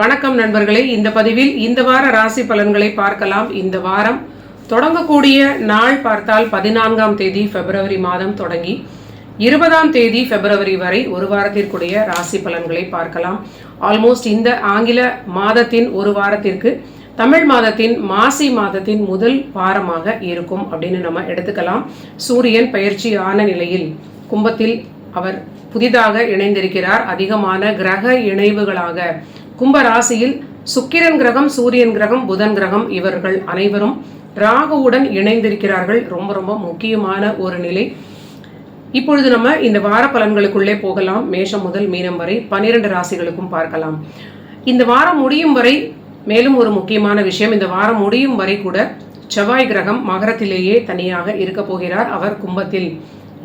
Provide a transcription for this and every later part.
வணக்கம் நண்பர்களே. இந்த பதிவில் இந்த வார ராசி பலன்களை பார்க்கலாம். இந்த வாரம் தொடங்கக்கூடிய நாள் பார்த்தால் பதினான்காம் தேதி பிப்ரவரி மாதம் தொடங்கி இருபதாம் தேதி பிப்ரவரி வரை ஒரு வாரத்திற்குடைய ராசி பலன்களை பார்க்கலாம். ஆல்மோஸ்ட் இந்த ஆங்கில மாதத்தின் ஒரு வாரத்திற்கு தமிழ் மாதத்தின் மாசி மாதத்தின் முதல் வாரமாக இருக்கும் அப்படின்னு நம்ம எடுத்துக்கலாம். சூரியன் பயிற்சி ஆன நிலையில் கும்பத்தில் அவர் புதிதாக இணைந்திருக்கிறார். அதிகமான கிரக இணைவுகளாக கும்ப ராசியில் சுக்கிரன் கிரகம் சூரியன் கிரகம் புதன் கிரகம் இவர்கள் அனைவரும் ராகுவுடன் இணைந்திருக்கிறார்கள். ரொம்ப ரொம்ப முக்கியமான ஒரு நிலை. இப்பொழுது நம்ம இந்த வார பலன்களுக்குள்ளே போகலாம். மேஷம் முதல் மீனம் வரை பன்னிரண்டு ராசிகளுக்கும் பார்க்கலாம். இந்த வாரம் முடியும் வரை மேலும் ஒரு முக்கியமான விஷயம் இந்த வாரம் முடியும் வரை கூட செவ்வாய் கிரகம் மகரத்திலேயே தனியாக இருக்க போகிறார். அவர் கும்பத்தில்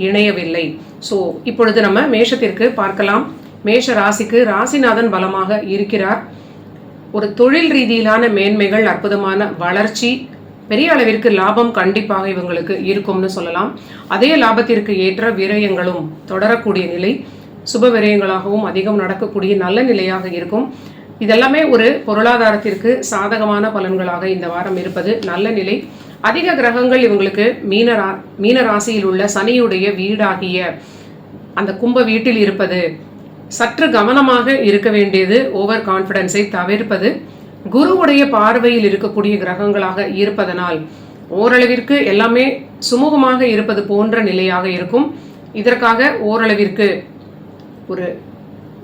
இணையவில்லை. ஸோ இப்பொழுது நம்ம மேஷத்திற்கு பார்க்கலாம். மேஷ ராசிக்கு ராசிநாதன் பலமாக இருக்கிறார். ஒரு தொழில் ரீதியிலான மேன்மைகள் அற்புதமான வளர்ச்சி பெரிய அளவிற்கு லாபம் கண்டிப்பாக இவங்களுக்கு இருக்கும்னு சொல்லலாம். அதே லாபத்திற்கு ஏற்ற விரயங்களும் தொடரக்கூடிய நிலை. சுப விரயங்களாகவும் அதிகம் நடக்கக்கூடிய நல்ல நிலையாக இருக்கும். இதெல்லாமே ஒரு பொருளாதாரத்திற்கு சாதகமான பலன்களாக இந்த வாரம் இருப்பது நல்ல நிலை. அதிக கிரகங்கள் இவங்களுக்கு மீன மீன ராசியில் உள்ள சனியுடைய வீடாகிய அந்த கும்ப வீட்டில் இருப்பது சற்று கவனமாக இருக்க வேண்டியது ஓவர் கான்ஃபிடென்ஸை தவிர்ப்பது. குருவுடைய பார்வையில் இருக்கக்கூடிய கிரகங்களாக இருப்பதனால் ஓரளவிற்கு எல்லாமே சுமூகமாக இருப்பது போன்ற நிலையாக இருக்கும். இதற்காக ஓரளவிற்கு ஒரு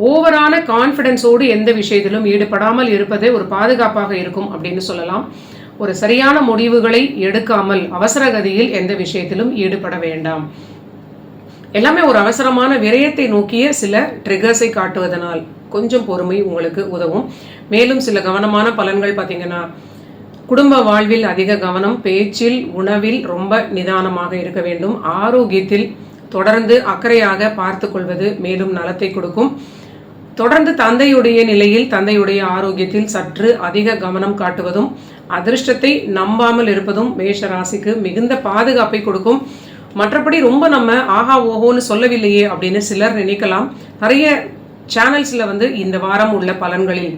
ஓவரான கான்ஃபிடென்ஸோடு எந்த விஷயத்திலும் ஈடுபடாமல் இருப்பதே ஒரு பாதுகாப்பாக இருக்கும் அப்படின்னு சொல்லலாம். ஒரு சரியான முடிவுகளை எடுக்காமல் அவசரகதியில் எந்த விஷயத்திலும் ஈடுபட வேண்டாம். எல்லாமே ஒரு அவசரமான விரயத்தை நோக்கிய சில ட்ரிகர்ஸை காட்டுவதனால் கொஞ்சம் பொறுமை உங்களுக்கு உதவும். மேலும் சில கவனமான பலன்கள் பார்த்தீங்கன்னா குடும்ப வாழ்வில் அதிக கவனம் பேச்சில் உணவில் ரொம்ப நிதானமாக இருக்க வேண்டும். ஆரோக்கியத்தில் தொடர்ந்து அக்கறையாக பார்த்து கொள்வது மேலும் நலத்தை கொடுக்கும். தொடர்ந்து தந்தையுடைய நிலையில் தந்தையுடைய ஆரோக்கியத்தில் சற்று அதிக கவனம் காட்டுவதும் அதிர்ஷ்டத்தை நம்பாமல் இருப்பதும் மேஷ ராசிக்கு மிகுந்த பாதுகாப்பை கொடுக்கும். மற்றபடி ரொம்ப நம்ம ஆஹா ஓஹோன்னு சொல்லவில்லையே அப்படின்னு சிலர் நினைக்கலாம். நிறைய சேனல்ஸில் வந்து இந்த வாரம் உள்ள பலன்களில்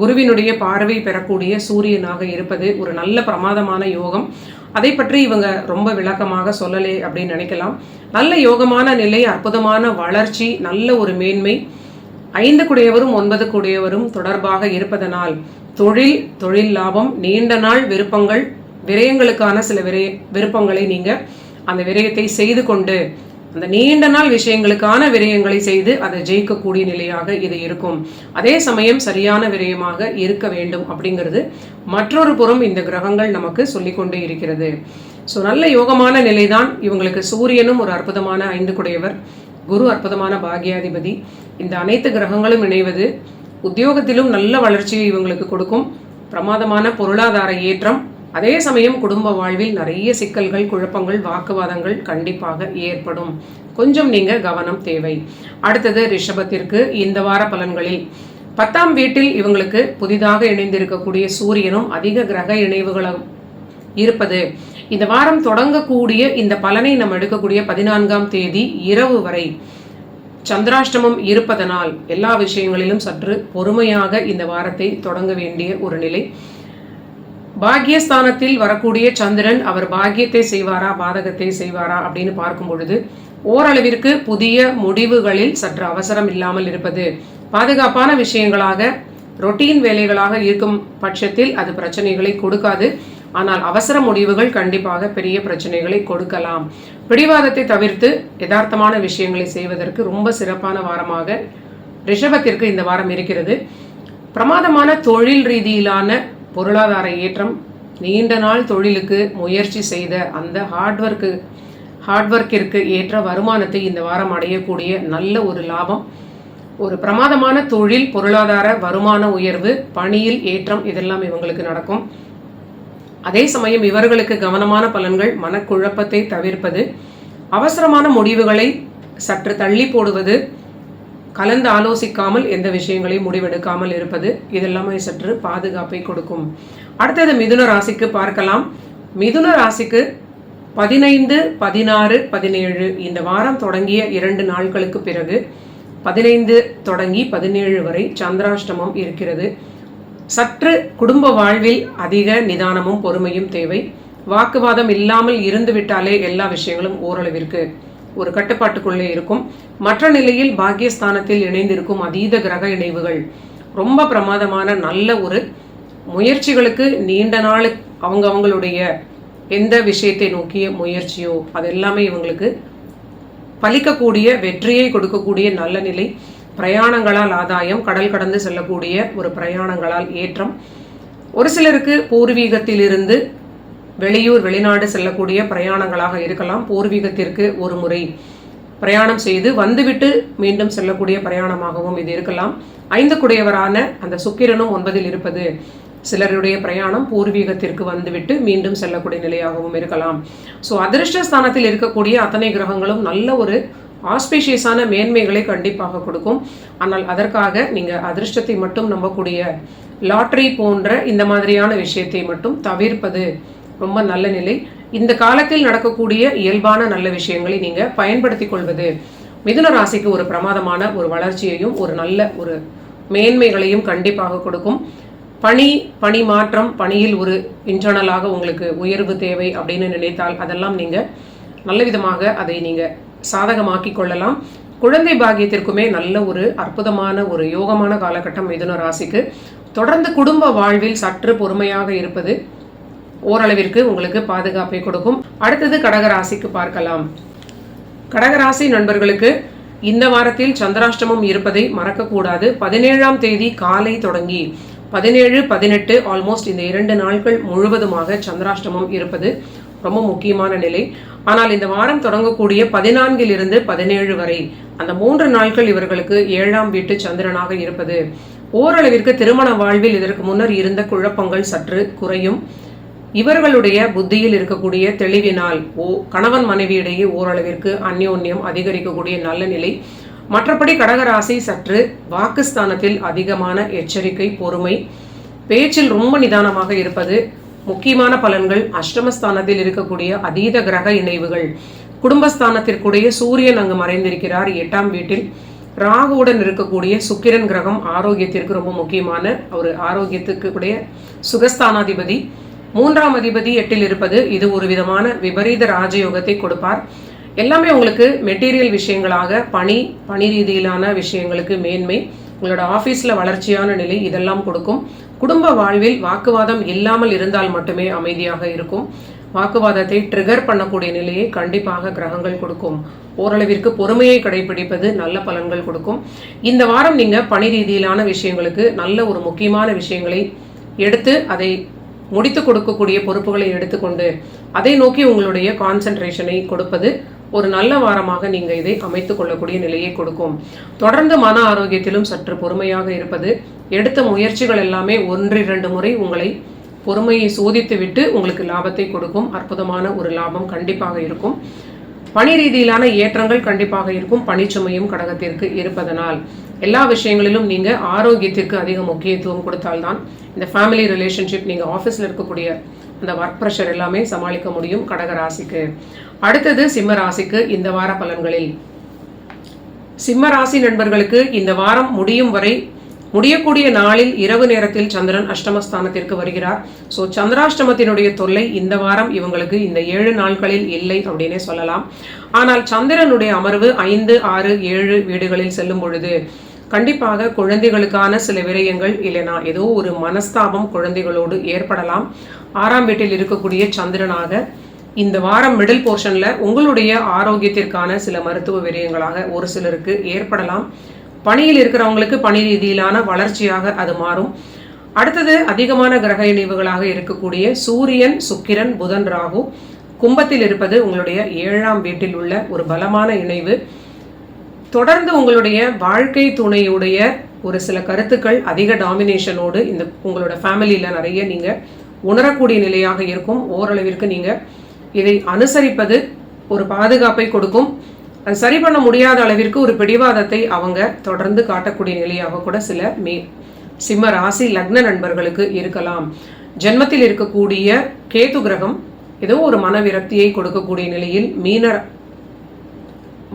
குருவினுடைய பார்வை பெறக்கூடிய சூரியனாக இருப்பது ஒரு நல்ல பிரமாதமான யோகம். அதை பற்றி இவங்க ரொம்ப விளக்கமாக சொல்லலே அப்படின்னு நினைக்கலாம். நல்ல யோகமான நிலை அற்புதமான வளர்ச்சி நல்ல ஒரு மேன்மை. ஐந்து குடையவரும் ஒன்பது குடையவரும் தொடர்பாக இருப்பதனால் தொழில் தொழில் லாபம் நீண்ட நாள் விருப்பங்கள் விரயங்களுக்கான சில விரய விருப்பங்களை நீங்க அந்த விரயத்தை செய்து கொண்டு அந்த நீண்ட நாள் விஷயங்களுக்கான விரயங்களை செய்து அதை ஜெயிக்கக்கூடிய நிலையாக இது இருக்கும். அதே சமயம் சரியான விரயமாக இருக்க வேண்டும் அப்படிங்கிறது மற்றொரு புறம் இந்த கிரகங்கள் நமக்கு சொல்லிக்கொண்டே இருக்கிறது. ஸோ நல்ல யோகமான நிலைதான். இவங்களுக்கு சூரியனும் ஒரு அற்புதமான ஐந்து குடையவர் குரு அற்புதமான பாகியாதிபதி. இந்த அனைத்து கிரகங்களும் இணைவது உத்தியோகத்திலும் நல்ல வளர்ச்சியை இவங்களுக்கு கொடுக்கும். பிரமாதமான பொருளாதார ஏற்றம் அதே சமயம் குடும்ப வாழ்வில் நிறைய சிக்கல்கள் குழப்பங்கள் வாக்குவாதங்கள் கண்டிப்பாக ஏற்படும். கொஞ்சம் நீங்க கவனம் தேவை. அடுத்தது ரிஷபத்திற்கு இந்த வார பலன்களில். பத்தாம் வீட்டில் இவங்களுக்கு புதிதாக இணைந்திருக்கக்கூடிய சூரியனும் அதிக கிரக இணைவுகளும் இருப்பது. இந்த வாரம் தொடங்கக்கூடிய இந்த பலனை நம்ம எடுக்கக்கூடிய பதினான்காம் தேதி இரவு வரை சந்திராஷ்டமம் இருப்பதனால் எல்லா விஷயங்களிலும் சற்று பொறுமையாக இந்த வாரத்தை தொடங்க வேண்டிய ஒரு நிலை. பாக்கியஸ்தானத்தில் வரக்கூடிய சந்திரன் அவர் பாக்கியத்தை செய்வாரா பாதகத்தை செய்வாரா அப்படின்னு பார்க்கும் பொழுது ஓரளவிற்கு புதிய முடிவுகளில் சற்று அவசரம் இல்லாமல் இருப்பது. பாதுகாப்பான விஷயங்களாக ரொட்டீன் வேலைகளாக இருக்கும் பட்சத்தில் அது பிரச்சனைகளை கொடுக்காது. ஆனால் அவசர முடிவுகள் கண்டிப்பாக பெரிய பிரச்சனைகளை கொடுக்கலாம். பிடிவாதத்தை தவிர்த்து யதார்த்தமான விஷயங்களை செய்வதற்கு ரொம்ப சிறப்பான வாரமாக ரிஷபத்திற்கு இந்த வாரம் இருக்கிறது. பிரமாதமான தொழில் ரீதியிலான பொருளாதார ஏற்றம் நீண்ட நாள் தொழிலுக்கு முயற்சி செய்த அந்த ஹார்ட் ஒர்க்கு ஹார்ட் ஒர்க்கிற்கு ஏற்ற வருமானத்தை இந்த வாரம் அடையக்கூடிய நல்ல ஒரு லாபம். ஒரு பிரமாதமான தொழில் பொருளாதார வருமான உயர்வு பணியில் ஏற்றம் இதெல்லாம் இவங்களுக்கு நடக்கும். அதே சமயம் இவர்களுக்கு கவனமான பலன்கள் மனக்குழப்பத்தை தவிர்ப்பது அவசரமான முடிவுகளை சற்று தள்ளி போடுவது கலந்து ஆலோசிக்காமல் எந்த விஷயங்களையும் முடிவெடுக்காமல் இருப்பது இதெல்லாமே சற்று பாதுகாப்பை கொடுக்கும். அடுத்தது மிதுன ராசிக்கு பார்க்கலாம். மிதுன ராசிக்கு பதினைந்து பதினாறு பதினேழு இந்த வாரம் தொடங்கிய இரண்டு நாட்களுக்கு பிறகு பதினைந்து தொடங்கி பதினேழு வரை சந்திராஷ்டமம் இருக்கிறது. சற்று குடும்ப வாழ்வில் அதிக நிதானமும் பொறுமையும் தேவை. வாக்குவாதம் இல்லாமல் இருந்து விட்டாலே எல்லா விஷயங்களும் ஓரளவிற்கு ஒரு கட்டுப்பாட்டுக்குள்ளே இருக்கும். மற்ற நிலையில் பாக்கியஸ்தானத்தில் இணைந்திருக்கும் அதீத கிரக இணைவுகள் ரொம்ப பிரமாதமான நல்ல ஒரு முயற்சிகளுக்கு நீண்ட நாள் அவங்க அவங்களுடைய எந்த விஷயத்தை நோக்கிய முயற்சியோ அது எல்லாமே இவங்களுக்கு பலிக்கக்கூடிய வெற்றியை கொடுக்கக்கூடிய நல்ல நிலை பிரயாணங்களால் ஆதாயம் கடல் கடந்து செல்லக்கூடிய ஒரு பிரயாணங்களால் ஏற்றம். ஒரு சிலருக்கு பூர்வீகத்திலிருந்து வெளியூர் வெளிநாடு செல்லக்கூடிய பிரயாணங்களாக இருக்கலாம். பூர்வீகத்திற்கு ஒரு முறை பிரயாணம் செய்து வந்துவிட்டு மீண்டும் செல்லக்கூடிய பிரயாணமாகவும் இது இருக்கலாம். ஐந்து குடையவரான அந்த சுக்கிரனும் ஒன்பதில் இருப்பது சிலருடைய பிரயாணம் பூர்வீகத்திற்கு வந்துவிட்டு மீண்டும் செல்லக்கூடிய நிலையாகவும் இருக்கலாம். ஸோ அதிர்ஷ்டஸ்தானத்தில் இருக்கக்கூடிய அத்தனை கிரகங்களும் நல்ல ஒரு ஆஸ்பீஷியஸான மேன்மைகளை கண்டிப்பாக கொடுக்கும். ஆனால் அதற்காக நீங்கள் அதிர்ஷ்டத்தை மட்டும் நம்பக்கூடிய லாட்ரி போன்ற இந்த மாதிரியான விஷயத்தை மட்டும் தவிர்ப்பது ரொம்ப நல்ல நிலை. இந்த காலத்தில் நடக்கக்கூடிய இயல்பான நல்ல விஷயங்களை நீங்கள் பயன்படுத்தி கொள்வது மிதுன ராசிக்கு ஒரு பிரமாதமான ஒரு வளர்ச்சியையும் ஒரு நல்ல ஒரு மேன்மைகளையும் கண்டிப்பாக கொடுக்கும். பணி பணி மாற்றம் பணியில் ஒரு இன்டர்னலாக உங்களுக்கு உயர்வு தேவை அப்படின்னு நினைத்தால் அதெல்லாம் நீங்கள் நல்ல விதமாக அதை நீங்கள் சாதகமாக்கி கொள்ளலாம். குழந்தை பாக்கியத்திற்குமே நல்ல ஒரு அற்புதமான ஒரு யோகமான காலகட்டம் மிதுன ராசிக்கு. தொடர்ந்து குடும்ப வாழ்வில் சற்று பொறுமையாக இருப்பது ஓரளவிற்கு உங்களுக்கு பாதுகாப்பை கொடுக்கும். அடுத்தது கடகராசிக்கு பார்க்கலாம். கடகராசி நண்பர்களுக்கு இந்த வாரத்தில் சந்திராஷ்டமம் இருப்பதை மறக்கக்கூடாது. பதினேழாம் தேதி காலை தொடங்கி பதினேழு பதினெட்டு ஆல்மோஸ்ட் இந்த இரண்டு நாட்கள் முழுவதுமாக சந்திராஷ்டமம் இருப்பது ரொம்ப முக்கியமான நிலை. ஆனால் இந்த வாரம் தொடங்கக்கூடிய பதினான்கில் இருந்து பதினேழு வரை அந்த மூன்று நாட்கள் இவர்களுக்கு ஏழாம் வீட்டு சந்திரனாக இருப்பது. ஓரளவிற்கு திருமண வாழ்வில் இதற்கு முன்னர் இருந்த குழப்பங்கள் சற்று குறையும். இவர்களுடைய புத்தியில் இருக்கக்கூடிய தெளிவினால் ஓ கணவன் மனைவியிடையே ஓரளவிற்கு அந்யோன்யம் அதிகரிக்கக்கூடிய நல்ல நிலை. மற்றபடி கடகராசி சற்று வாக்குஸ்தானத்தில் அதிகமான எச்சரிக்கை பொறுமை. பேச்சில் ரொம்ப நிதானமாக இருப்பது. முக்கியமான பலன்கள் அஷ்டமஸ்தானத்தில் இருக்கக்கூடிய அதீத கிரக இணைவுகள். குடும்பஸ்தானத்திற்குடைய சூரியன் அங்கு மறைந்திருக்கிறார் எட்டாம் வீட்டில். ராகுவுடன் இருக்கக்கூடிய சுக்கிரன் கிரகம் ஆரோக்கியத்திற்கு ரொம்ப முக்கியமான ஒரு ஆரோக்கியத்துக்கு கூடிய சுகஸ்தானாதிபதி. மூன்றாம் அதிபதி எட்டில் இருப்பது இது ஒரு விதமான விபரீத ராஜயோகத்தை கொடுப்பார். எல்லாமே உங்களுக்கு மெட்டீரியல் விஷயங்களாக பணி பணி ரீதியிலான விஷயங்களுக்கு மேன்மை உங்களோட ஆஃபீஸில் வளர்ச்சியான நிலை இதெல்லாம் கொடுக்கும். குடும்ப வாழ்வில் வாக்குவாதம் இல்லாமல் இருந்தால் மட்டுமே அமைதியாக இருக்கும். வாக்குவாதத்தை ட்ரிகர் பண்ணக்கூடிய நிலையை கண்டிப்பாக கிரகங்கள் கொடுக்கும். ஓரளவிற்கு பொறுமையை கடைபிடிப்பது நல்ல பலன்கள் கொடுக்கும். இந்த வாரம் நீங்கள் பணி ரீதியிலான விஷயங்களுக்கு நல்ல ஒரு முக்கியமான விஷயங்களை எடுத்து அதை முடித்து கொடுக்கக்கூடிய பொறுப்புகளை எடுத்துக்கொண்டு அதை நோக்கி உங்களுடைய கான்சென்ட்ரேஷனை கொடுப்பது ஒரு நல்ல வாரமாக நீங்கள் இதை அமைத்துக் கொள்ளக்கூடிய நிலையை கொடுக்கும். தொடர்ந்து மன ஆரோக்கியத்திலும் சற்று பொறுமையாக இருப்பது எடுத்த முயற்சிகள் எல்லாமே ஒன்றிரண்டு முறை உங்களை பொறுமையை சோதித்து விட்டு உங்களுக்கு லாபத்தை கொடுக்கும். அற்புதமான ஒரு லாபம் கண்டிப்பாக இருக்கும். பணி ரீதியிலான ஏற்றங்கள் கண்டிப்பாக இருக்கும். பணிச்சுமையும் கடகத்திற்கு இருப்பதனால். எல்லா விஷயங்களிலும் நீங்க ஆரோக்கியத்திற்கு அதிக முக்கியத்துவம் கொடுத்தால்தான் இந்த ஃபேமிலி ரிலேஷன்ஷிப் நீங்க ஆஃபீஸில் இருக்கக்கூடிய அந்த ஒர்க் ப்ரெஷர் எல்லாமே சமாளிக்க முடியும் கடக ராசிக்கு. அடுத்தது சிம்ம ராசிக்கு இந்த வார பலன்களில். சிம்ம ராசி நண்பர்களுக்கு இந்த வாரம் முடியும் வரை முடியக்கூடிய நாளில் இரவு நேரத்தில் சந்திரன் அஷ்டமஸ்தானத்திற்கு வருகிறார். ஸோ சந்திராஷ்டமத்தினுடைய தொல்லை இந்த வாரம் இவங்களுக்கு இந்த ஏழு நாட்களில் இல்லை அப்படின்னே சொல்லலாம். ஆனால் சந்திரனுடைய அமர்வு ஐந்து ஆறு ஏழு வீடுகளில் செல்லும் பொழுது கண்டிப்பாக குழந்தைகளுக்கான சில விரயங்கள் இல்லைனா ஏதோ ஒரு மனஸ்தாபம் குழந்தைகளோடு ஏற்படலாம். ஆறாம் வீட்டில் இருக்கக்கூடிய சந்திரனாக இந்த வாரம் மிடில் போர்ஷனில் உங்களுடைய ஆரோக்கியத்திற்கான சில மருத்துவ விரயங்களாக ஒரு சிலருக்கு ஏற்படலாம். பணியில் இருக்கிறவங்களுக்கு பணி ரீதியிலான வளர்ச்சியாக அது மாறும். அடுத்தது அதிகமான கிரக இணைவுகளாக இருக்கக்கூடிய சூரியன் சுக்கிரன் புதன் ராகு கும்பத்தில் இருப்பது உங்களுடைய ஏழாம் வீட்டில் உள்ள ஒரு பலமான இணைவு. தொடர்ந்து உங்களுடைய வாழ்க்கை துணையுடைய ஒரு சில கருத்துக்கள் அதிக டாமினேஷனோடு இந்த உங்களோட ஃபேமிலியில் நிறைய நீங்கள் உணரக்கூடிய நிலையாக இருக்கும். ஓரளவிற்கு நீங்கள் இதை அனுசரிப்பது ஒரு பாதுகாப்பை கொடுக்கும். அது சரி பண்ண முடியாத அளவிற்கு ஒரு பிடிவாதத்தை அவங்க தொடர்ந்து காட்டக்கூடிய நிலையாக கூட சில மே சிம்ம ராசி லக்ன நண்பர்களுக்கு இருக்கலாம். ஜென்மத்தில் இருக்கக்கூடிய கேது கிரகம் ஏதோ ஒரு மன விரக்தியை கொடுக்கக்கூடிய நிலையில் மீன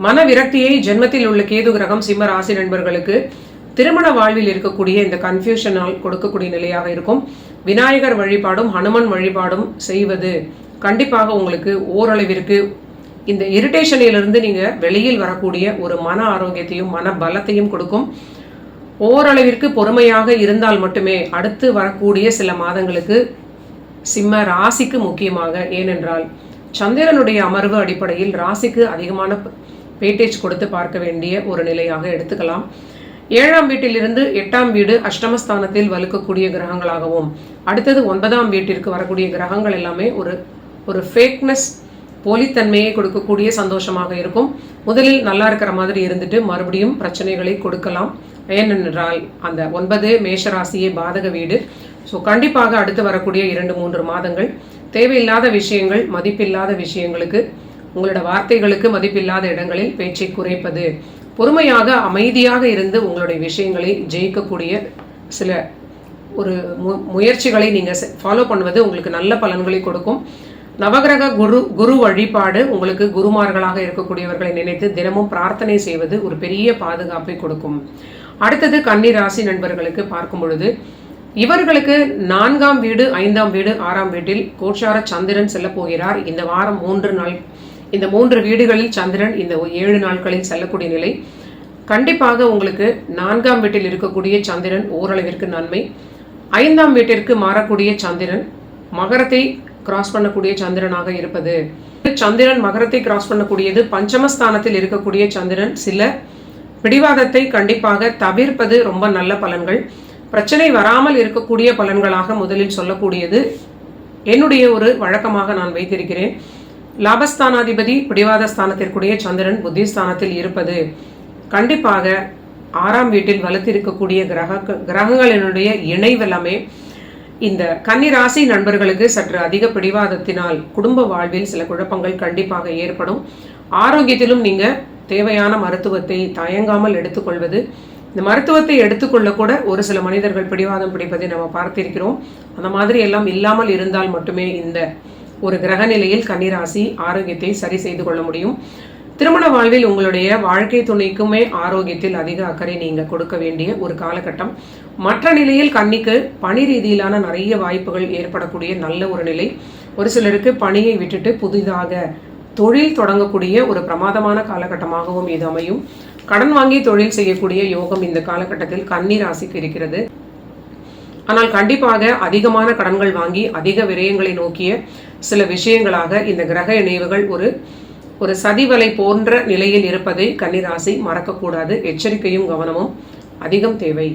மன விரக்தியை ஜென்மத்தில் உள்ள கேது கிரகம் சிம்ம ராசி நண்பர்களுக்கு திருமண வாழ்வில் இருக்கக்கூடிய இந்த கன்ஃபியூஷனால் கொடுக்கக்கூடிய நிலையாக இருக்கும். விநாயகர் வழிபாடும் ஹனுமன் வழிபாடும் செய்வது கண்டிப்பாக உங்களுக்கு ஓரளவிற்கு இந்த இரிட்டேஷனிலிருந்து நீங்கள் வெளியில் வரக்கூடிய ஒரு மன ஆரோக்கியத்தையும் மன பலத்தையும் கொடுக்கும். ஓரளவிற்கு பொறுமையாக இருந்தால் மட்டுமே அடுத்து வரக்கூடிய சில மாதங்களுக்கு சிம்ம ராசிக்கு முக்கியமாக ஏனென்றால் சந்திரனுடைய அமர்வு அடிப்படையில் ராசிக்கு அதிகமான வெயிட்டேஜ் கொடுத்து பார்க்க வேண்டிய ஒரு நிலையாக எடுத்துக்கலாம். ஏழாம் வீட்டிலிருந்து எட்டாம் வீடு அஷ்டமஸ்தானத்தில் வலுக்கக்கூடிய கிரகங்களாகவும் அடுத்தது ஒன்பதாம் வீட்டிற்கு வரக்கூடிய கிரகங்கள் எல்லாமே ஒரு ஒரு ஃபேக்னஸ் போலித்தன்மையை கொடுக்கக்கூடிய சந்தோஷமாக இருக்கும். முதலில் நல்லா இருக்கிற மாதிரி இருந்துட்டு மறுபடியும் பிரச்சனைகளை கொடுக்கலாம். ஏனென்றால் அந்த ஒன்பது மேஷராசியே பாதக வீடு. ஸோ கண்டிப்பாக அடுத்து வரக்கூடிய இரண்டு மூன்று மாதங்கள் தேவையில்லாத விஷயங்கள் மதிப்பில்லாத விஷயங்களுக்கு உங்களோட வார்த்தைகளுக்கு மதிப்பில்லாத இடங்களில் பேச்சை குறைப்பது. பொறுமையாக அமைதியாக இருந்து உங்களுடைய விஷயங்களை ஜெயிக்கக்கூடிய சில ஒரு மு முயற்சிகளை நீங்கள் ஃபாலோ பண்ணுவது உங்களுக்கு நல்ல பலன்களை கொடுக்கும். நவகிரக குரு குரு வழிபாடு உங்களுக்கு குருமார்களாக இருக்கக்கூடியவர்களை நினைத்து தினமும் பிரார்த்தனை செய்வது ஒரு பெரிய பாதுகாப்பை கொடுக்கும். அடுத்தது கன்னி ராசி நண்பர்களுக்கு பார்க்கும் பொழுது இவர்களுக்கு நான்காம் வீடு ஐந்தாம் வீடு ஆறாம் வீட்டில் கோச்சார சந்திரன் செல்ல போகிறார். இந்த வாரம் மூன்று நாள் இந்த மூன்று வீடுகளில் சந்திரன் இந்த ஏழு நாட்களில் செல்லக்கூடிய நிலை. கண்டிப்பாக உங்களுக்கு நான்காம் வீட்டில் இருக்கக்கூடிய சந்திரன் ஓரளவிற்கு நன்மை. ஐந்தாம் வீட்டிற்கு மாறக்கூடிய சந்திரன் மகரத்தை கிராஸ் பண்ணக்கூடிய சந்திரனாக இருப்பது. சந்திரன் மகரத்தை கிராஸ் பண்ணக்கூடியது பஞ்சமஸ்தானத்தில் இருக்கக்கூடிய சந்திரன். சில பிடிவாதத்தை கண்டிப்பாக தவிர்ப்பது ரொம்ப நல்ல பலன்கள். பிரச்சனை வராமல் இருக்கக்கூடிய பலன்களாக முதலில் சொல்லக்கூடியது. என்னுடைய ஒரு வழக்கமாக நான் வைத்திருக்கிறேன். லாபஸ்தானாதிபதி பிடிவாத ஸ்தானத்திற்குரிய சந்திரன் புத்திஸ்தானத்தில் இருப்பது கண்டிப்பாக ஆறாம் வீட்டில் வலுத்திருக்கக்கூடிய கிரக கிரகங்களினுடைய இணைவெல்லாமே இந்த கன்னிராசி நண்பர்களுக்கு சற்று அதிக பிடிவாதத்தினால் குடும்ப வாழ்வில் சில குழப்பங்கள் கண்டிப்பாக ஏற்படும். ஆரோக்கியத்திலும் நீங்க தேவையான மருத்துவத்தை தயங்காமல் எடுத்துக்கொள்வது. இந்த மருத்துவத்தை எடுத்துக்கொள்ளக்கூட ஒரு சில மனிதர்கள் பிடிவாதம் பிடிப்பதை நம்ம பார்த்திருக்கிறோம். அந்த மாதிரி எல்லாம் இல்லாமல் இருந்தால் மட்டுமே இந்த ஒரு கிரக நிலையில் கன்னிராசி ஆரோக்கியத்தை சரி செய்து கொள்ள முடியும். திருமண வாழ்வில் உங்களுடைய வாழ்க்கை துணைக்குமே ஆரோக்கியத்தில் அதிக அக்கறை நீங்கள் கொடுக்க வேண்டிய ஒரு காலகட்டம். மற்ற நிலையில் கன்னிக்கு பணி ரீதியிலான நிறைய வாய்ப்புகள் ஏற்படக்கூடிய நல்ல ஒரு நிலை. ஒரு சிலருக்கு பணியை விட்டுட்டு புதிதாக தொழில் தொடங்கக்கூடிய ஒரு பிரமாதமான காலகட்டமாகவும் இது அமையும். கடன் வாங்கி தொழில் செய்யக்கூடிய யோகம் இந்த காலகட்டத்தில் கன்னி ராசிக்கு இருக்கிறது. ஆனால் கண்டிப்பாக அதிகமான கடன்கள் வாங்கி அதிக விரயங்களை நோக்கிய சில விஷயங்களாக இந்த கிரக இணைவுகள் ஒரு ஒரு சதிவலை போன்ற நிலையில் இருப்பதை கன்னிராசி மறக்கக்கூடாது. எச்சரிக்கையும் கவனமும் அதிகம் தேவை.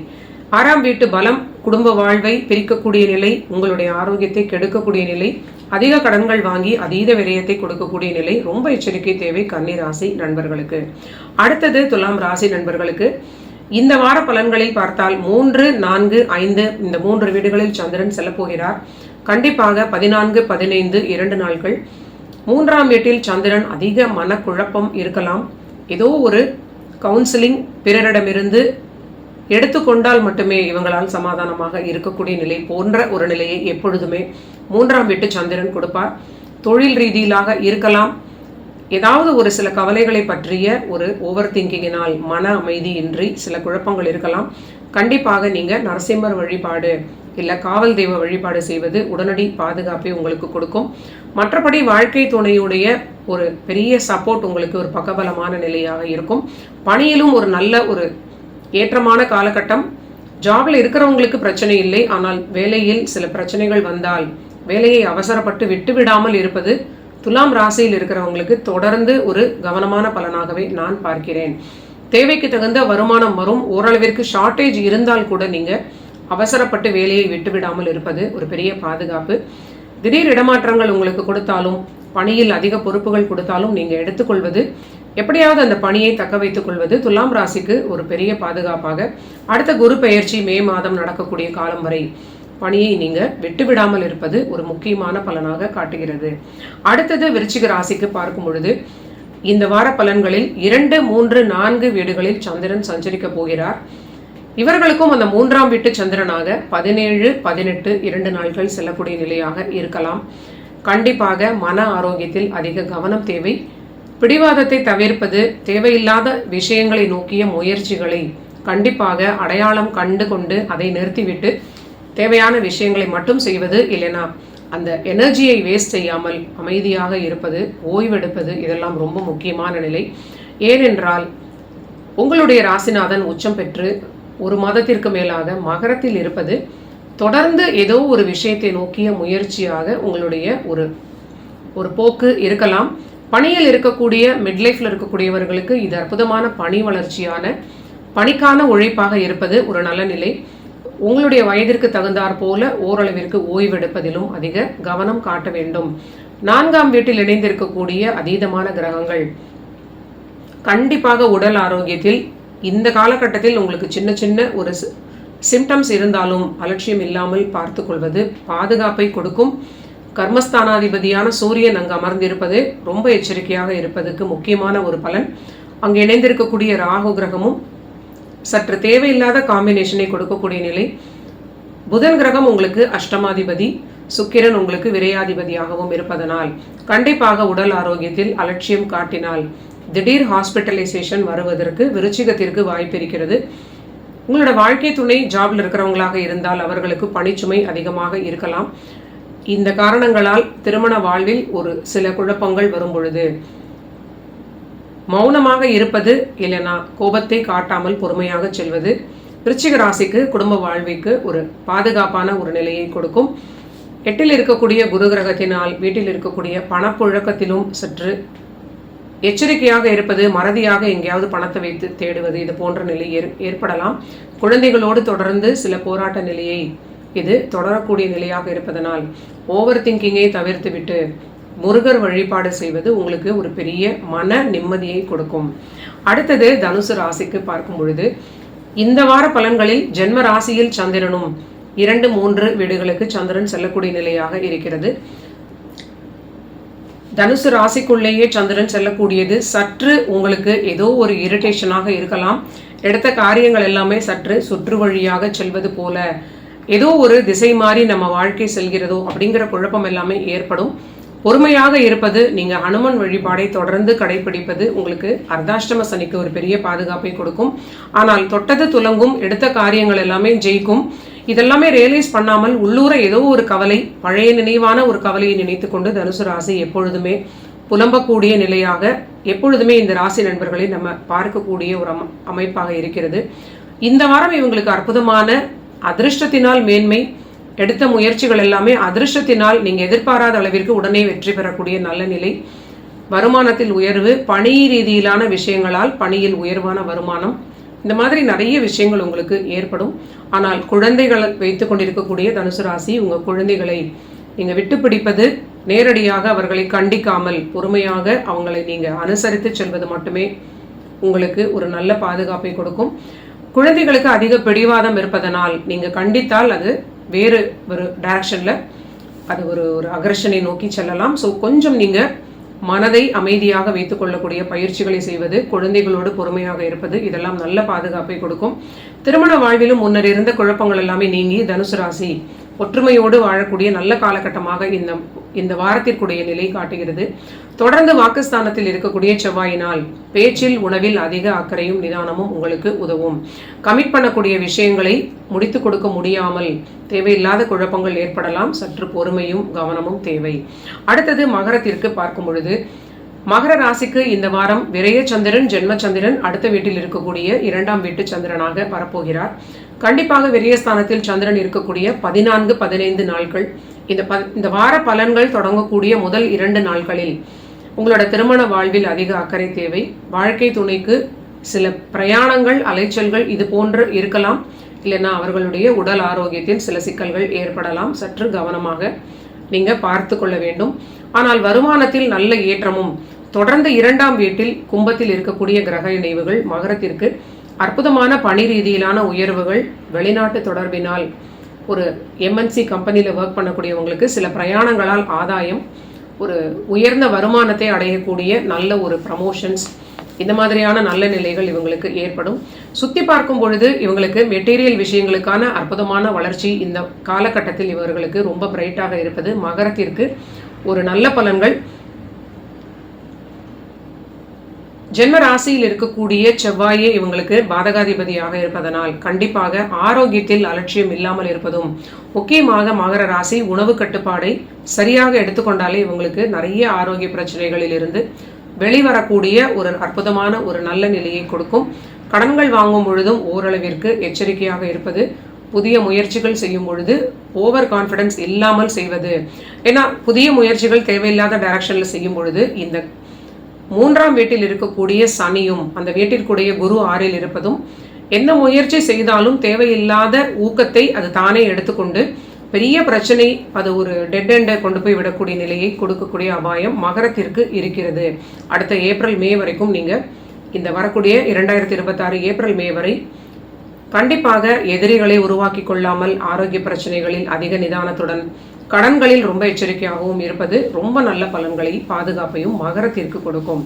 ஆறாம் வீட்டு பலம் குடும்ப வாழ்வை பிரிக்கக்கூடிய நிலை உங்களுடைய ஆரோக்கியத்தை கெடுக்கக்கூடிய நிலை அதிக கடன்கள் வாங்கி அதீத விரயத்தை கொடுக்கக்கூடிய நிலை ரொம்ப எச்சரிக்கை தேவை கன்னிராசி நண்பர்களுக்கு. அடுத்தது துலாம் ராசி நண்பர்களுக்கு. இந்த வார பலன்களில் பார்த்தால் மூன்று நான்கு ஐந்து இந்த மூன்று வீடுகளில் சந்திரன் செல்லப்போகிறார் கண்டிப்பாக பதினான்கு பதினைந்து இரண்டு நாட்கள் மூன்றாம் வீட்டில் சந்திரன் அதிக மனக்குழப்பம் இருக்கலாம். ஏதோ ஒரு கவுன்சிலிங் பிறரிடமிருந்து எடுத்துக்கொண்டால் மட்டுமே இவங்களால் சமாதானமாக இருக்கக்கூடிய நிலை போன்ற ஒரு நிலையை எப்பொழுதுமே மூன்றாம் வீட்டு சந்திரன் கொடுப்பார். தொழில் ரீதியிலாக இருக்கலாம். ஏதாவது ஒரு சில கவலைகளை பற்றிய ஒரு ஓவர் திங்கிங்கினால் மன அமைதியின்றி சில குழப்பங்கள் இருக்கலாம். கண்டிப்பாக நீங்கள் நரசிம்மர் வழிபாடு இல்லை காவல் தெய்வ வழிபாடு செய்வது உடனடி பாதுகாப்பை உங்களுக்கு கொடுக்கும். மற்றபடி வாழ்க்கை துணையுடைய ஒரு பெரிய சப்போர்ட் உங்களுக்கு ஒரு பக்கபலமான நிலையாக இருக்கும். பணியிலும் ஒரு நல்ல ஒரு ஏற்றமான காலகட்டம். ஜாபில் இருக்கிறவங்களுக்கு பிரச்சனை இல்லை. ஆனால் வேலையில் சில பிரச்சனைகள் வந்தால் வேலையை அவசரப்பட்டு விட்டு விடாமல் இருப்பது துலாம் ராசியில் இருக்கிறவங்களுக்கு தொடர்ந்து ஒரு கவனமான பலனாகவே நான் பார்க்கிறேன். தேவைக்கு தகுந்த வருமானம் வரும். ஓரளவிற்கு ஷார்ட்டேஜ் இருந்தால் கூட நீங்கள் அவசரப்பட்டு வேலையை விட்டு விடாமல் இருப்பது ஒரு பெரிய பாதுகாப்பு. திடீர் இடமாற்றங்கள் உங்களுக்கு கொடுத்தாலும் பணியில் அதிக பொறுப்புகள் கொடுத்தாலும் நீங்கள் எடுத்துக்கொள்வது எப்படியாவது அந்த பணியை தக்க வைத்துக் கொள்வது துலாம் ராசிக்கு ஒரு பெரிய பாதுகாப்பாக. அடுத்த குரு பெயர்ச்சி மே மாதம் நடக்கக்கூடிய காலம் வரை. பணியை நீங்க விட்டு விடாமல் இருப்பது ஒரு முக்கியமான பலனாக காட்டுகிறது. அடுத்தது விருச்சிக ராசிக்கு பார்க்கும் பொழுது இந்த வார பலன்களில் இரண்டு மூன்று நான்கு வீடுகளில் சந்திரன் சஞ்சரிக்க போகிறார். இவர்களுக்கும் அந்த மூன்றாம் வீட்டு சந்திரனாக பதினேழு பதினெட்டு இரண்டு நாட்கள் செல்லக்கூடிய நிலையாக இருக்கலாம். கண்டிப்பாக மன ஆரோக்கியத்தில் அதிக கவனம் தேவை. பிடிவாதத்தை தவிர்ப்பது தேவையில்லாத விஷயங்களை நோக்கிய முயற்சிகளை கண்டிப்பாக அடையாளம் கண்டு கொண்டு அதை நிறுத்திவிட்டு தேவையான விஷயங்களை மட்டும் செய்வது இல்லைனா அந்த எனர்ஜியை வேஸ்ட் செய்யாமல் அமைதியாக இருப்பது ஓய்வெடுப்பது இதெல்லாம் ரொம்ப முக்கியமான நிலை. ஏனென்றால் உங்களுடைய ராசிநாதன் உச்சம் பெற்று ஒரு மாதத்திற்கு மேலாக மகரத்தில் இருப்பது தொடர்ந்து ஏதோ ஒரு விஷயத்தை நோக்கிய முயற்சியாக உங்களுடைய ஒரு ஒரு போக்கு இருக்கலாம். பணியில் இருக்கக்கூடிய மிட்லைஃப்பில் இருக்கக்கூடியவர்களுக்கு இது அற்புதமான பணி வளர்ச்சியான பணிக்கான உழைப்பாக இருப்பது ஒரு நல்ல நிலை. உங்களுடைய வயதிற்கு தகுந்தாற் போல ஓரளவிற்கு ஓய்வெடுப்பதிலும் அதிக கவனம் காட்ட வேண்டும். நான்காம் வீட்டில் இணைந்திருக்கக்கூடிய அதீதமான கிரகங்கள். கண்டிப்பாக உடல் ஆரோக்கியத்தில் இந்த காலகட்டத்தில் உங்களுக்கு சின்ன சின்ன ஒரு சிம்டம்ஸ் இருந்தாலும் அலட்சியம் இல்லாமல் பார்த்து கொள்வது பாதுகாப்பை கொடுக்கும். கர்மஸ்தானாதிபதியான சூரியன் அங்கு அமர்ந்திருப்பது ரொம்ப எச்சரிக்கையாக இருப்பதற்கு முக்கியமான ஒரு பலன். அங்கு இணைந்திருக்கக்கூடிய ராகு கிரகமும் சற்று தேவையில்லாத காம்பினேஷனை கொடுக்கக்கூடிய நிலை. புதன் கிரகம் உங்களுக்கு அஷ்டமாதிபதி சுக்கிரன் உங்களுக்கு விரையாதிபதியாகவும் இருப்பதனால் கண்டிப்பாக உடல் ஆரோக்கியத்தில் அலட்சியம் காட்டினால் திடீர் ஹாஸ்பிட்டலைசேஷன் வருவதற்கு விருச்சிகத்திற்கு வாய்ப்பு இருக்கிறது. உங்களோட வாழ்க்கை துணை ஜாப்ல இருக்கிறவங்களாக இருந்தால் அவர்களுக்கு பணிச்சுமை அதிகமாக இருக்கலாம். இந்த காரணங்களால் திருமண வாழ்வில் ஒரு சில குழப்பங்கள் வரும் பொழுது மௌனமாக இருப்பது இல்லைனா கோபத்தை காட்டாமல் பொறுமையாக செல்வது விருச்சிக ராசிக்கு குடும்ப வாழ்விற்கு ஒரு பாதுகாப்பான ஒரு நிலையை கொடுக்கும். எட்டில் இருக்கக்கூடிய குரு கிரகத்தினால் வீட்டில் இருக்கக்கூடிய பணப்புழக்கத்திலும் சற்று எச்சரிக்கையாக இருப்பது மறதியாக எங்கேயாவது பணத்தை வைத்து தேடுவது இது போன்ற நிலை ஏற் ஏற்படலாம். குழந்தைகளோடு தொடர்ந்து சில போராட்ட நிலையை இது தொடரக்கூடிய நிலையாக இருப்பதனால் ஓவர் திங்கிங்கை தவிர்த்துவிட்டு முருகர் வழிபாடு செய்வது உங்களுக்கு ஒரு பெரிய மன நிம்மதியை கொடுக்கும். அடுத்தது தனுசு ராசிக்கு பார்க்கும் பொழுது இந்த வார பலன்களில் ஜென்ம ராசியில் சந்திரனும் இரண்டு மூன்று வீடுகளுக்கு சந்திரன் செல்லக்கூடிய நிலையாக இருக்கிறது. தனுசு ராசிக்குள்ளேயே சந்திரன் செல்லக்கூடியது சற்று உங்களுக்கு ஏதோ ஒரு இரிட்டேஷனாக இருக்கலாம். எடுத்த காரியங்கள் எல்லாமே சற்று சுற்று வழியாக செல்வது போல ஏதோ ஒரு திசை மாறி நம்ம வாழ்க்கை செல்கிறதோ அப்படிங்கிற குழப்பம் எல்லாமே ஏற்படும். பொறுமையாக இருப்பது நீங்க ஹனுமன் வழிபாடை தொடர்ந்து கடைபிடிப்பது உங்களுக்கு அர்த்தாஷ்டம சனிக்கு ஒரு பெரிய பாதுகாப்பை கொடுக்கும். ஆனால் தொட்டது துலங்கும் எடுத்த காரியங்கள் எல்லாமே ஜெயிக்கும். இதெல்லாமே ரியலைஸ் பண்ணாமல் உள்ளூர ஏதோ ஒரு கவலை பழைய நினைவான ஒரு கவலையை நினைத்து கொண்டு தனுசு ராசி எப்பொழுதுமே புலம்பக்கூடிய நிலையாக எப்பொழுதுமே இந்த ராசி நண்பர்களை நம்ம பார்க்கக்கூடிய ஒரு அமைப்பாக இருக்கிறது. இந்த வாரம் இவங்களுக்கு அற்புதமான அதிர்ஷ்டத்தினால் மேன்மை எடுத்த முயற்சிகள் எல்லாமே அதிர்ஷ்டத்தினால் நீங்கள் எதிர்பாராத அளவிற்கு உடனே வெற்றி பெறக்கூடிய நல்ல நிலை. வருமானத்தில் உயர்வு பணி ரீதியிலான விஷயங்களால் பணியில் உயர்வான வருமானம். இந்த மாதிரி நிறைய விஷயங்கள் உங்களுக்கு ஏற்படும். ஆனால் குழந்தைகள் வைத்து கொண்டிருக்கக்கூடிய தனுசு ராசி உங்கள் குழந்தைகளை நீங்கள் விட்டு பிடிப்பது நேரடியாக அவர்களை கண்டிக்காமல் பொறுமையாக அவங்களை நீங்கள் அனுசரித்து செல்வது மட்டுமே உங்களுக்கு ஒரு நல்ல பாதுகாப்பை கொடுக்கும். குழந்தைகளுக்கு அதிக பிடிவாதம் இருப்பதனால் நீங்கள் கண்டித்தால் அது வேறு ஒரு டைரக்ஷனில் அது ஒரு ஒரு அக்ரஷனை நோக்கி செல்லலாம். ஸோ கொஞ்சம் நீங்கள் மனதை அமைதியாக வைத்துக் கொள்ளக்கூடிய பயிற்சிகளை செய்வது குழந்தைகளோடு பொறுமையாக இருப்பது இதெல்லாம் நல்ல பாதுகாப்பை கொடுக்கும். திருமண வாழ்விலும் முன்னர் இருந்த குழப்பங்கள் எல்லாமே நீங்கி தனுசு ராசி ஒற்றுமையோடு வாழக்கூடிய நல்ல காலகட்டமாக இந்த இந்த வாரத்திற்குடைய நிலை காட்டுகிறது. தொடர்ந்து வாக்குஸ்தானத்தில் இருக்கக்கூடிய செவ்வாயினால் பேச்சில் உணவில் அதிக அக்கறையும் நிதானமும் உங்களுக்கு உதவும். கமிட் பண்ணக்கூடிய விஷயங்களை முடித்து கொடுக்க முடியாமல் தேவையில்லாத குழப்பங்கள் ஏற்படலாம். சற்று பொறுமையும் கவனமும் தேவை. அடுத்தது மகரத்திற்கு பார்க்கும் பொழுது மகர ராசிக்கு இந்த வாரம் விரைய சந்திரன் அடுத்த வீட்டில் இருக்கக்கூடிய இரண்டாம் வீட்டு சந்திரனாக வரப்போகிறார். கண்டிப்பாக விரயஸ்தானத்தில் சந்திரன் இருக்கக்கூடிய பதினான்கு பதினைந்து நாட்கள் இந்த ப இந்த வார பலன்கள் தொடங்கக்கூடிய முதல் இரண்டு நாட்களில் உங்களோட திருமண வாழ்வில் அதிக அக்கறை தேவை. வாழ்க்கை துணைக்கு சில பிரயாணங்கள் அலைச்சல்கள் இது போன்று இருக்கலாம். இல்லைன்னா அவர்களுடைய உடல் ஆரோக்கியத்தில் சில சிக்கல்கள் ஏற்படலாம். சற்று கவனமாக நீங்கள் பார்த்து கொள்ள வேண்டும். ஆனால் வருமானத்தில் நல்ல ஏற்றமும் தொடர்ந்து இரண்டாம் வீட்டில் கும்பத்தில் இருக்கக்கூடிய கிரக இணைவுகள் மகரத்திற்கு அற்புதமான பணி ரீதியிலான உயர்வுகள் வெளிநாட்டு தொடர்பினால் ஒரு எம்என்சி கம்பெனியில் ஒர்க் பண்ணக்கூடியவங்களுக்கு சில பிரயாணங்களால் ஆதாயம் ஒரு உயர்ந்த வருமானத்தை அடையக்கூடிய நல்ல ஒரு ப்ரமோஷன்ஸ் இந்த மாதிரியான நல்ல நிலைகள் இவங்களுக்கு ஏற்படும். சுற்றி பார்க்கும் பொழுது இவங்களுக்கு மெட்டீரியல் விஷயங்களுக்கான அற்புதமான வளர்ச்சி இந்த காலகட்டத்தில் இவர்களுக்கு ரொம்ப பிரைட்டாக இருப்பது மகரத்திற்கு ஒரு நல்ல பலன்கள். ஜென்ம ராசியில் இருக்கக்கூடிய செவ்வாயே இவங்களுக்கு பாதகாதிபதியாக இருப்பதனால் கண்டிப்பாக ஆரோக்கியத்தில் அலட்சியம் இல்லாமல் இருப்பதும் முக்கியமாக மகர ராசி உணவு கட்டுப்பாடை சரியாக எடுத்துக்கொண்டாலே இவங்களுக்கு நிறைய ஆரோக்கிய பிரச்சனைகளில் இருந்து வெளிவரக்கூடிய ஒரு அற்புதமான ஒரு நல்ல நிலையை கொடுக்கும். கடன்கள் வாங்கும் பொழுதும் ஓரளவிற்கு எச்சரிக்கையாக இருப்பது புதிய முயற்சிகள் செய்யும் பொழுது ஓவர் கான்ஃபிடன்ஸ் இல்லாமல் செய்வது. ஏன்னா புதிய முயற்சிகள் தேவையில்லாத டைரக்ஷனில் செய்யும் பொழுது இந்த மூன்றாம் வீட்டில் இருக்கக்கூடிய சனியும் அந்த வீட்டிற்குடைய குரு ஆறில் இருப்பதும் என்ன முயற்சி செய்தாலும் தேவையில்லாத ஊக்கத்தை அது தானே எடுத்துக்கொண்டு பெரிய பிரச்சனை அது ஒரு டெட் எண்டை கொண்டு போய் விடக்கூடிய நிலையை கொடுக்கக்கூடிய அபாயம் மகரத்திற்கு இருக்கிறது. அடுத்த ஏப்ரல் மே வரைக்கும் நீங்கள் இந்த வரக்கூடிய இரண்டாயிரத்தி இருபத்தாறு ஏப்ரல் மே வரை கண்டிப்பாக எதிரிகளை உருவாக்கி கொள்ளாமல் ஆரோக்கிய பிரச்சனைகளில் அதிக நிதானத்துடன் கடன்களில் ரொம்ப எச்சரிக்கையாகவும் இருப்பது ரொம்ப நல்ல பலன்களை பாதுகாப்பையும் மகரத்திற்கு கொடுக்கும்.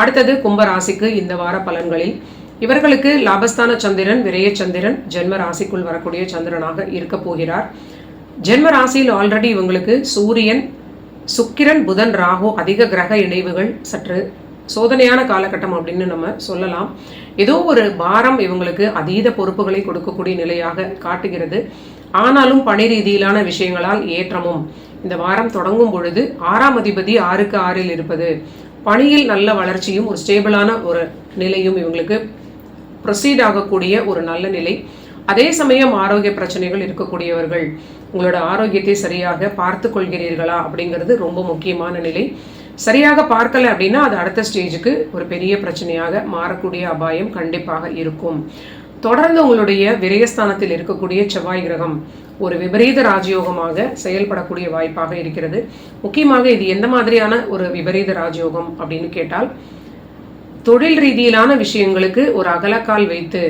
அடுத்தது கும்பராசிக்கு இந்த வார பலன்களில் இவர்களுக்கு லாபஸ்தான சந்திரன் விரைய சந்திரன் ஜென்ம ராசிக்குள் வரக்கூடிய சந்திரனாக இருக்க போகிறார். ஜென்ம ராசியில் ஆல்ரெடி இவங்களுக்கு சூரியன் சுக்கிரன் புதன் ராகு அதிக கிரக இணைவுகள் சற்று சோதனையான காலகட்டம் அப்படின்னு நம்ம சொல்லலாம். ஏதோ ஒரு பாரம் இவங்களுக்கு அதீத பொறுப்புகளை கொடுக்கக்கூடிய நிலையாக காட்டுகிறது. ஆனாலும் பணி ரீதியிலான விஷயங்களால் ஏற்றமும். இந்த வாரம் தொடங்கும் பொழுது ஆறாம் அதிபதி ஆறுக்கு ஆறில் இருப்பது. பணியில் நல்ல வளர்ச்சியும் ஒரு ஸ்டேபிளான ஒரு நிலையும் இவங்களுக்கு ப்ரொசீட் ஆகக்கூடிய ஒரு நல்ல நிலை. அதே சமயம் ஆரோக்கிய பிரச்சனைகள் இருக்கக்கூடியவர்கள் உங்களோட ஆரோக்கியத்தை சரியாக பார்த்து கொள்கிறீர்களா அப்படிங்கிறது ரொம்ப முக்கியமான நிலை. சரியாக பார்க்கல அப்படின்னா அது அடுத்த ஸ்டேஜுக்கு ஒரு பெரிய பிரச்சனையாக மாறக்கூடிய அபாயம் கண்டிப்பாக இருக்கும். தொடர்ந்து உங்களுடைய விரயஸ்தானத்தில் இருக்கக்கூடிய செவ்வாய் கிரகம் ஒரு விபரீத ராஜயோகமாக செயல்படக்கூடிய வாய்ப்பாக இருக்கிறது. முக்கியமாக இது எந்த மாதிரியான ஒரு விபரீத ராஜயோகம் அப்படின்னு கேட்டால் தொழில் ரீதியிலான விஷயங்களுக்கு ஒரு அகலக்கால் வைத்து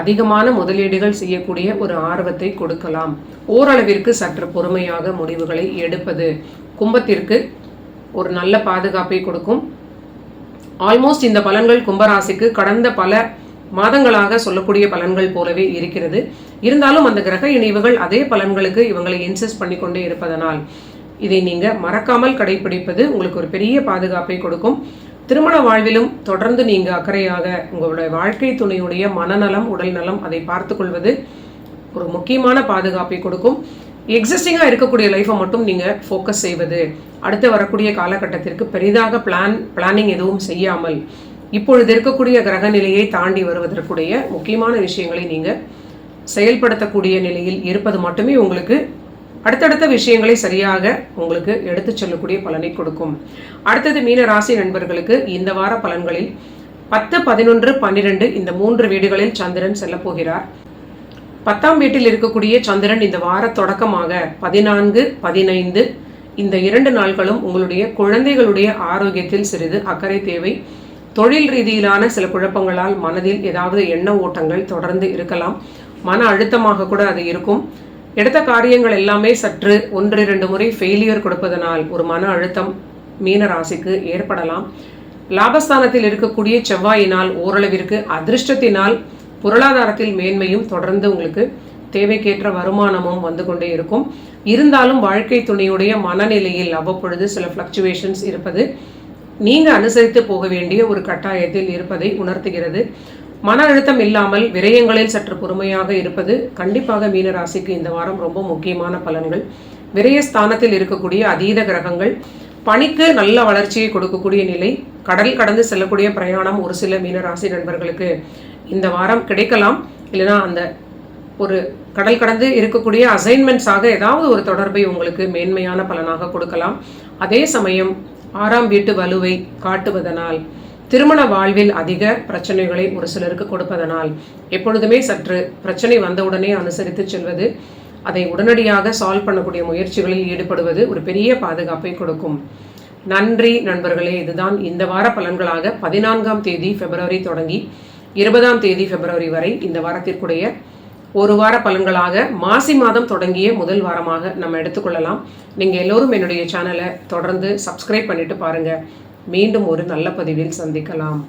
அதிகமான முதலீடுகள் செய்யக்கூடிய ஒரு ஆர்வத்தை கொடுக்கலாம். ஓரளவிற்கு சற்று பொறுமையாக முடிவுகளை எடுப்பது கும்பத்திற்கு ஒரு நல்ல பாதுகாப்பை கொடுக்கும். ஆல்மோஸ்ட் இந்த பலன்கள் கும்பராசிக்கு கடந்த பல மாதங்களாக சொல்லக்கூடிய பலன்கள் போலவே இருக்கிறது. இருந்தாலும் அந்த கிரக இணைவுகள் அதே பலன்களுக்கு இவங்களை இன்சிஸ்ட் பண்ணிக்கொண்டே இருப்பதனால் இதை நீங்க மறக்காமல் கடைபிடிப்பது உங்களுக்கு ஒரு பெரிய பாதுகாப்பை கொடுக்கும். திருமண வாழ்விலும் தொடர்ந்து நீங்க அக்கறையாக உங்களுடைய வாழ்க்கை துணையுடைய மனநலம் உடல் நலம் அதை பார்த்து கொள்வது ஒரு முக்கியமான பாதுகாப்பை கொடுக்கும். எக்ஸிஸ்டிங்காக இருக்கக்கூடிய லைஃப்பை மட்டும் நீங்கள் ஃபோக்கஸ் செய்வது. அடுத்து வரக்கூடிய காலகட்டத்திற்கு பெரிதாக பிளான் பிளானிங் எதுவும் செய்யாமல் இப்பொழுது இருக்கக்கூடிய கிரக நிலையை தாண்டி வருவதற்குடைய முக்கியமான விஷயங்களை நீங்கள் செயல்படுத்தக்கூடிய நிலையில் இருப்பது மட்டுமே உங்களுக்கு அடுத்தடுத்த விஷயங்களை சரியாக உங்களுக்கு எடுத்துச் செல்லக்கூடிய பலனை கொடுக்கும். அடுத்தது மீன ராசி நண்பர்களுக்கு இந்த வார பலன்களில் பத்து பதினொன்று பன்னிரெண்டு இந்த மூன்று வீடுகளில் சந்திரன் செல்ல போகிறார். பத்தாம் வீட்டில் இருக்கக்கூடிய சந்திரன் இந்த வார தொடக்கமாக பதினான்கு பதினைந்து இந்த இரண்டு நாட்களும் உங்களுடைய குழந்தைகளுடைய ஆரோக்கியத்தில் சிறிது அக்கறை தேவை. தொழில் ரீதியிலான சில குழப்பங்களால் மனதில் ஏதாவது எண்ண ஓட்டங்கள் தொடர்ந்து இருக்கலாம். மன அழுத்தமாக கூட அது இருக்கும். எடுத்த காரியங்கள் எல்லாமே சற்று ஒன்று இரண்டு முறை ஃபெயிலியர் கொடுப்பதனால் ஒரு மன அழுத்தம் மீன ராசிக்கு ஏற்படலாம். லாபஸ்தானத்தில் இருக்கக்கூடிய செவ்வாயினால் ஓரளவிற்கு அதிர்ஷ்டத்தினால் பொருளாதாரத்தில் மேன்மையும் தொடர்ந்து உங்களுக்கு தேவைக்கேற்ற வருமானமும் வந்து கொண்டே இருக்கும். இருந்தாலும் வாழ்க்கை துணையுடைய மனநிலையில் அவ்வப்பொழுது சில ஃப்ளக்சுவேஷன்ஸ் இருப்பது நீங்கள் அனுசரித்து போக வேண்டிய ஒரு கட்டாயத்தில் இருப்பதை உணர்த்துகிறது. மன அழுத்தம் இல்லாமல் விரயங்களில் சற்று பொறுமையாக இருப்பது கண்டிப்பாக மீனராசிக்கு இந்த வாரம் ரொம்ப முக்கியமான பலன்கள். விரயஸ்தானத்தில் இருக்கக்கூடிய அதீத கிரகங்கள் பணிக்கு நல்ல வளர்ச்சியை கொடுக்கக்கூடிய நிலை கடல் கடந்து செல்லக்கூடிய பிரயாணம் ஒரு சில மீனராசி நண்பர்களுக்கு இந்த வாரம் கிடைக்கலாம். இல்லைனா அந்த ஒரு கடல் கடந்து இருக்கக்கூடிய அசைன்மெண்ட்ஸாக ஏதாவது ஒரு தொடர்பை உங்களுக்கு மேன்மையான பலனாக கொடுக்கலாம். அதே சமயம் ஆறாம் வீட்டு வலுவை காட்டுவதனால் திருமண வாழ்வில் அதிக பிரச்சனைகளை ஒரு சிலருக்கு கொடுப்பதனால் எப்பொழுதுமே சற்று பிரச்சனை வந்தவுடனே அனுசரித்து செல்வது அதை உடனடியாக சால்வ் பண்ணக்கூடிய முயற்சிகளில் ஈடுபடுவது ஒரு பெரிய பாதுகாப்பை கொடுக்கும். நன்றி நண்பர்களே இதுதான் இந்த வார பலன்களாக பதினான்காம் தேதி பிப்ரவரி தொடங்கி இருபதாம் தேதி பிப்ரவரி வரை இந்த வாரத்திற்குடைய ஒரு வார பலன்களாக மாசி மாதம் தொடங்கிய முதல் வாரமாக நம்ம எடுத்துக்கொள்ளலாம். நீங்கள் எல்லோரும் என்னுடைய சேனலை தொடர்ந்து சப்ஸ்கிரைப் பண்ணிட்டு பாருங்கள் மீண்டும் ஒரு நல்ல பதிவில் சந்திக்கலாம்.